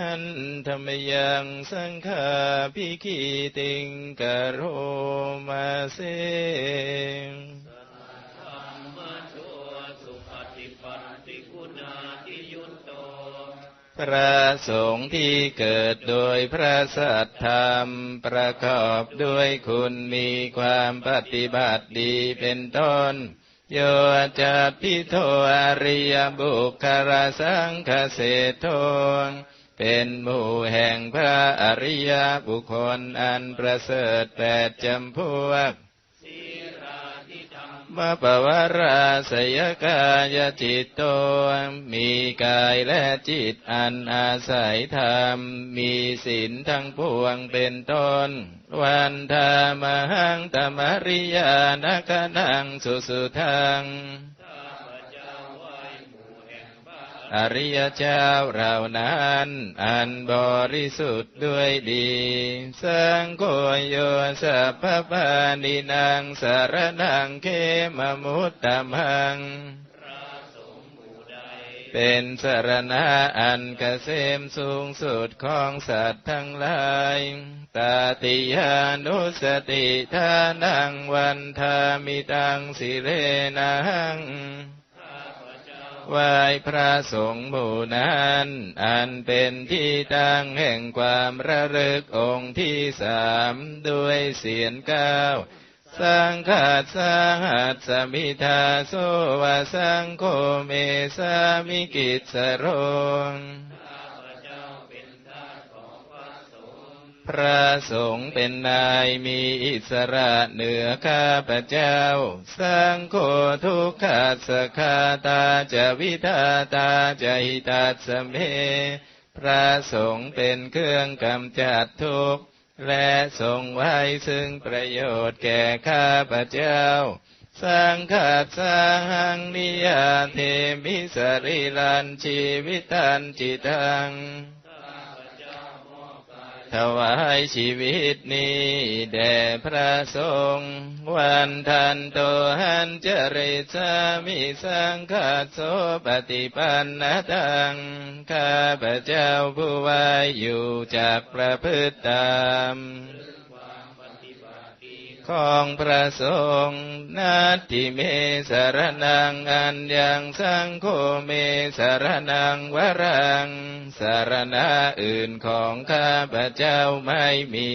หันธรรมยังสังฆาพิคีติงกโรมาเสพระสงฆ์ที่เกิดโดยพระสัทธรรมประกอบด้วยคุณมีความปฏิบัติดีเป็นต้น โยจะพิโทอริยบุคลาสังคเศโท เป็นหมู่แห่งพระอริยบุคคลอันประเสริฐแปดจำพวกมปวาราสยกายจิตโต มีกายและจิตอันอาศัยธรรม มีศีลทั้งปวงเป็นต้น วันธามหังตมริยานกนังสุสุทัง อริยเจ้าเหล่านั้น อันบริสุทธิ์ด้วยดี สังโฆโยสัพพานินางสารนังเขมมุตตมังเป็นสารณะอันเกษมสูงสุดของสัตว์ทั้งหลาย ตาติยานุสติทานังวันทามิตังสิเรนัง ไหวายพระสงฆ์หมู่นั้น อันเป็นที่ตั้งแห่งความระลึกองค์ที่สามด้วยเสียงก้าวสังขาสหัสสมิทาโสวาสังโฆเมสามิกิจสรง พระสงฆ์เป็นนายมีอิสระเหนือข้าพเจ้าสังโฆทุกขสคาตาจะวิทาตาจะหิตาสเม พระสงฆ์เป็นเครื่องกำจัดทุกข์และทรงไว้ซึ่งประโยชน์แก่ข้าพเจ้า สังฆาสหังนิยาเทมิสริลันชีวิตันจิตัง ถวายชีวิตนี้แด่พระสงฆ์วันทันโตหันจริสามิสังฆาโสปฏิปันนตังข้าพระเจ้าผู้ไว้อยู่จากประพฤติตาม ของพระสงฆ์นาทิเมสารนังอันยังสังโฆเมสารนังวรัง สารณะอื่นของข้าพระเจ้าไม่มี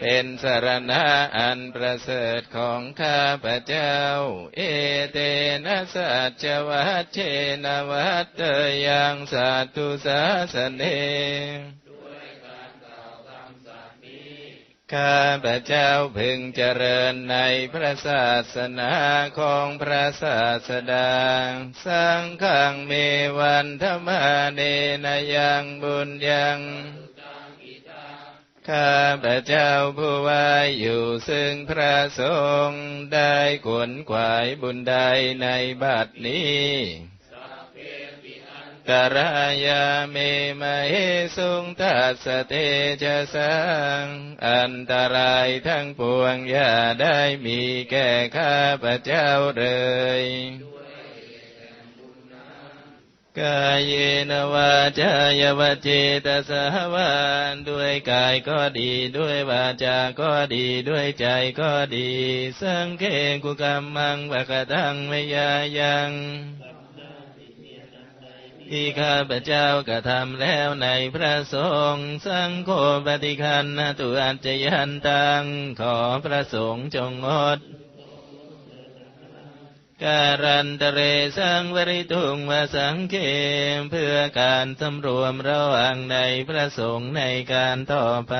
เป็นสารณะอันประเสริฐของข้าพระเจ้า เอเตนะสัจวัชเชนวัตเตยังสัตุสาสเน ข้าพระเจ้าพึงเจริญในพระศาสนาของพระศาสดาสังฆังเมวันธรรมาเนนยังบุญยังข้าพระเจ้าผู้ไว้อยู่ซึ่งพระสงฆ์ได้ขวนขวายบุญใดในบัดนี้ กรายาเมมะเหสุงทัสสเตจะสังอันตรายทั้งปวงอย่าได้มีแก่ข้าพระเจ้าเลยกายเยนวาจายวเจตสหวานด้วยกายก็ดีด้วยวาจาก็ดีด้วยใจก็ดี สังเคกุกรรมังวกตังมยายัง ที่ข้าพเจ้ากระทำแล้วในพระสงฆ์สังโฆปฏิคันนะตุอัจจยันตังขอพระสงฆ์จงงดการันตเรสังวริทุงวสังเขมเพื่อการสำรวมระวังในพระสงฆ์ในการต่อไป